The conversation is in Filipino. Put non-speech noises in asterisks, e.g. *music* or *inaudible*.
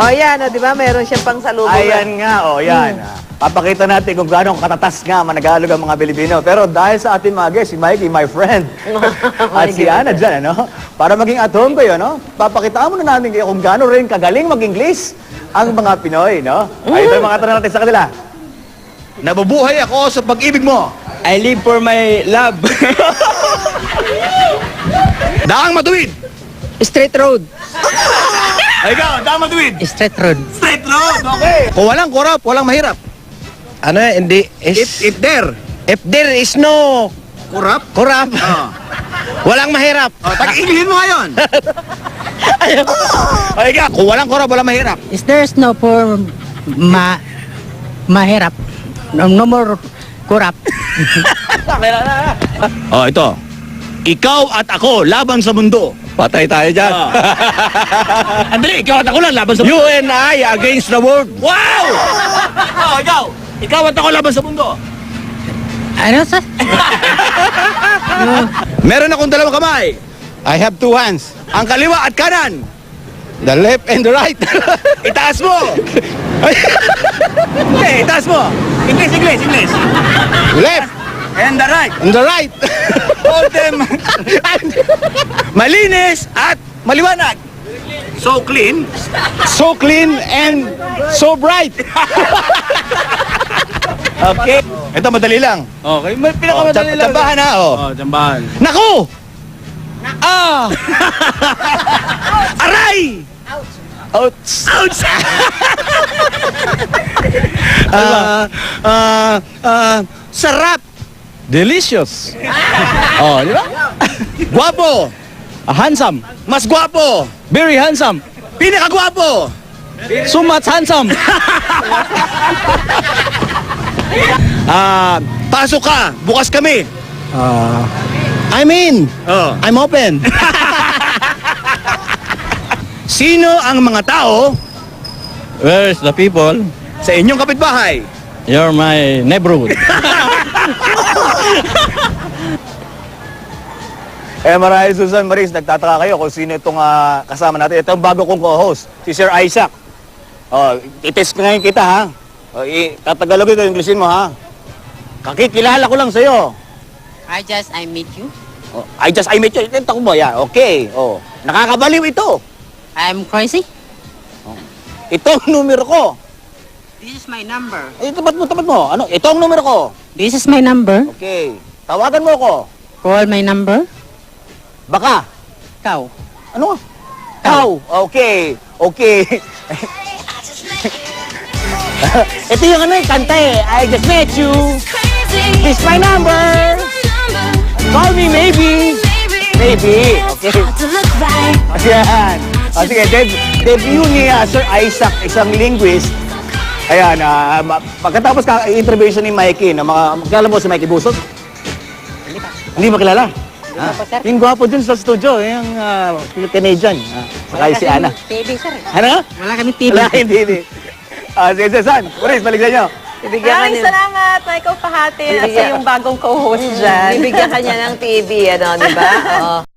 O yan, o, di ba? Meron siyang pang salubong. Ayan nga, o yan. ah. Papakita natin kung gaano katatas nga managalog ang mga Pilipino. Pero dahil sa ating mga guests, si Mikey, my friend, *laughs* at si Ana dyan, ano? Para maging at home kayo, no? Papakitaan muna natin kayo kung gaano rin kagaling mag-English ang mga Pinoy, no? Ay, ito yung mga tanong natin sa kanila. Nabubuhay ako sa pag-ibig mo. I live for my love. *laughs* Daang matuwid. Straight road. *laughs* Ay, ikaw, daang matuwid. Straight road. Straight road, okay. Kung walang korap, walang mahirap. Ano, hindi, If, is, if there, if there is no korap, corrupt, oh. *laughs* walang mahirap. oh, tag-English mo ngayon. *laughs* Ay, ikaw, kung walang korap, walang mahirap. Is there's no for ma mahirap. No, no more corrupt. *laughs* Oh, ito. Ikaw at ako, laban sa mundo. Patay tayo dyan. *laughs* Andali, ikaw at ako lang, laban sa mundo. you and I against the world. Wow! oh, ikaw. Ikaw at ako laban sa mundo. ano sa? *laughs* Meron akong dalawang kamay. I have two hands. Ang kaliwa at kanan. The left and the right. *laughs* Itaas mo. Hindi, itaas mo. English, English, English. left And the right. and the right. Hold them. Malinis at maliwanag. So clean. so clean and so bright. Okay. Ito madali lang. Okay, may Oh, tsam- tsambahan na, oh. Oh, tsambahan. Naku! Ah! *laughs* Aray! Ouch! Ouch! *laughs* Ah, ah, ah, sarap! Delicious. oh, di ba? Guwapo! Ah, handsome. Mas guwapo! Very handsome. Pinakagwapo! So much handsome. *laughs* Ah, pasok ka! Bukas kami! Uh, I'm in. Oh. I'm open. *laughs* Sino ang mga tao Where's the people? sa inyong kapitbahay? You're my neighborhood. *laughs* Eh, marahil Susan Maris, nagtataka kayo kung sino itong ah, kasama natin. Ito ang bago kong co-host, si Sir Isaac. Oh, itest ko ngayon kita, ha? Oh, tatagalogin ko yung mo, ha? Kakikilala ko lang sa'yo. I just I meet you. Oh, I just, I met you. Ito mo, yeah. Okay. Oh, nakakabaliw ito. I'm crazy. Ito ang numero ko. This is my number. Eh, tapat mo, tapat mo. Ano? Ito ang numero ko. This is my number. Okay. Tawagan mo ako. Call my number. Baka. Kau. Ano? Ikaw. Okay. Okay. *laughs* Ito yung ano, eh, kanta eh. I just met you. This is my number. Call me maybe. Maybe. Okay. *laughs* Ayan. O sige, deb- debut ni ah, Sir Isaac, isang linguist. Ayan, ma- pagkatapos ka intervention ni Mikey, na mga, kilala mo si Mikey Busog? Hindi mo kilala? Ah, yung gwapo dun sa studio, yung ah, Canadian. Ah, saka yung si Ana. TV, sir. Ano? Wala kami TV. Wala, hindi, hindi. Ah, sige, sige, San. Maurice, balik sa inyo. Ibigyan Maraming salamat, Michael Pahati, at sa yung bagong co-host dyan. Bibigyan ka niya ng TV, ano, di ba? *laughs* Oo.